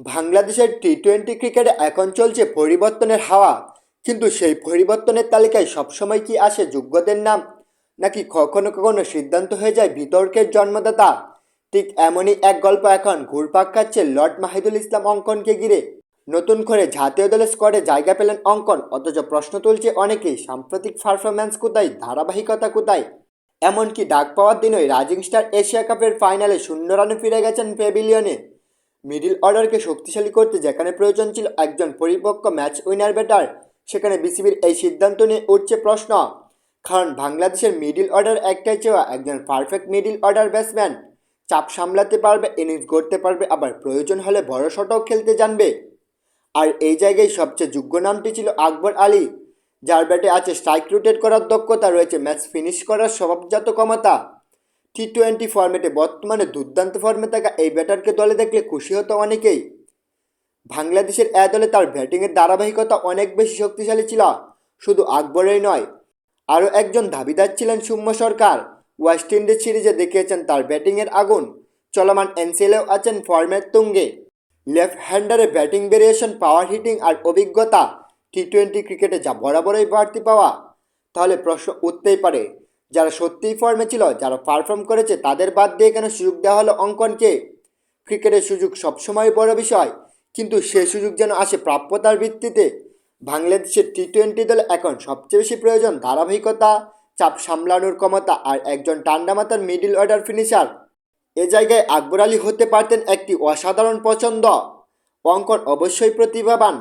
বাংলাদেশের T twenty ক্রিকেটে এখন চলছে পরিবর্তনের হাওয়া। কিন্তু সেই পরিবর্তনের তালিকায় সবসময় কি আসে যোগ্যদের নাম? নাকি কখনো কখনো সিদ্ধান্ত হয়ে যায় বিতর্কের জন্মদাতা? ঠিক এমনই এক গল্প এখন ঘুরপাক খাচ্ছে লর্ড মাহিদুল ইসলাম অঙ্কনকে ঘিরে। নতুন করে জাতীয় দলের স্কোয়াডে জায়গা পেলেন অঙ্কন, অথচ প্রশ্ন তুলছে অনেকেই সাম্প্রতিক পারফরম্যান্স কোথায়, ধারাবাহিকতা কোথায়? এমনকি ডাক পাওয়ার দিনই রাজিং স্টার এশিয়া কাপের ফাইনালে শূন্য রানে ফিরে গেছেন প্যাভিলিয়নে মিডিল অর্ডারকে শক্তিশালী করতে যেখানে প্রয়োজন ছিল একজন পরিপক্ক ম্যাচ উইনার ব্যাটার, সেখানে বিসিবির এই সিদ্ধান্ত নিয়ে উঠছে প্রশ্ন। কারণ বাংলাদেশের মিডিল অর্ডার একটাই চাওয়া, একজন পারফেক্ট মিডিল অর্ডার ব্যাটসম্যান। চাপ সামলাতে পারবে, ইনিংস গড়তে পারবে, আবার প্রয়োজন হলে বড় শটও খেলতে জানবে। আর এই জায়গায় সবচেয়ে যোগ্য নামটি ছিল আকবর আলী, যার ব্যাটে আছে স্ট্রাইক রোটেট করার দক্ষতা রয়েছে, ম্যাচ ফিনিশ করার স্বভাবজাত ক্ষমতা। টি টোয়েন্টি ফর্মেটে বর্তমানে দুর্দান্ত ফর্মে থাকা এই ব্যাটারকে দলে দেখলে খুশি হতো অনেকেই। বাংলাদেশের এ দলে তার ব্যাটিংয়ের ধারাবাহিকতা অনেক বেশি শক্তিশালী ছিল, শুধু আকবরেই নয়, আরও একজন দাবিদার ছিলেন সৌম্য সরকার। ওয়েস্ট ইন্ডিজ সিরিজে দেখিয়েছেন তার ব্যাটিংয়ের আগুন, চলমান এনসিএলেও আছেন ফর্মের তুঙ্গে। লেফট হ্যান্ডারে ব্যাটিং ভেরিয়েশন পাওয়ার হিটিং আর অভিজ্ঞতা টি টোয়েন্টি ক্রিকেটে যা বরাবরই বাড়তি পাওয়া। তাহলে প্রশ্ন উঠতেই পারে যারা সত্যিই ফর্মে ছিল, যারা পারফর্ম করেছে, তাদের বাদ দিয়ে কেন সুযোগ দেওয়া হলো অঙ্কনকে? ক্রিকেটের সুযোগ সবসময় বড় বিষয়, কিন্তু সে সুযোগ যেন আসে প্রাপ্যতার ভিত্তিতে। বাংলাদেশের টি টোয়েন্টি দল এখন সবচেয়ে বেশি প্রয়োজন ধারাবাহিকতা, চাপ সামলানোর ক্ষমতা আর একজন ঠান্ডা মাথার মিডিল অর্ডার ফিনিশার এ জায়গায় আকবর আলী হতে পারতেন একটি অসাধারণ পছন্দ। অঙ্কন অবশ্যই প্রতিভাবান।